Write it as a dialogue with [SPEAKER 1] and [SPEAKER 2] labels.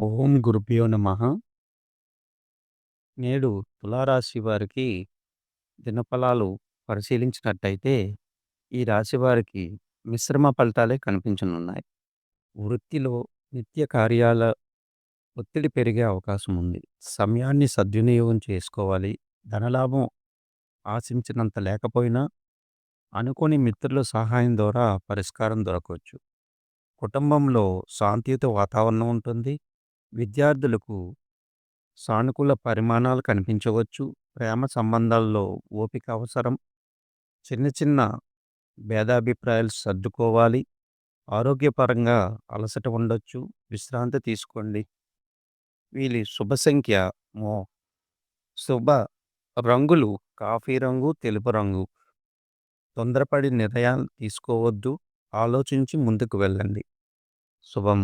[SPEAKER 1] ఓం గురుభ్యో నమ నేడు తులారాశి వారికి దినఫలాలు పరిశీలించినట్టయితే, ఈ రాశి వారికి మిశ్రమ ఫలితాలే కనిపించనున్నాయి. వృత్తిలో నిత్య కార్యాల ఒత్తిడి పెరిగే అవకాశం ఉంది. సమయాన్ని సద్వినియోగం చేసుకోవాలి. ధనలాభం ఆశించినంత లేకపోయినా, అనుకోని మిత్రుల సహాయం ద్వారా పరిష్కారం దొరకవచ్చు. కుటుంబంలో శాంతియుత వాతావరణం ఉంటుంది. విద్యార్థులకు సానుకూల పరిమాణాలు కనిపించవచ్చు. ప్రేమ సంబంధాల్లో ఓపిక అవసరం. చిన్న చిన్న భేదాభిప్రాయాలు సర్దుకోవాలి. ఆరోగ్యపరంగా అలసట ఉండొచ్చు. విశ్రాంతి తీసుకోండి. వీళ్ళ శుభ సంఖ్య మో శుభ రంగులు కాఫీ రంగు, తెలుపు రంగు. తొందరపడి నిర్ణయాలు తీసుకోవద్దు. ఆలోచించి ముందుకు వెళ్ళండి. శుభం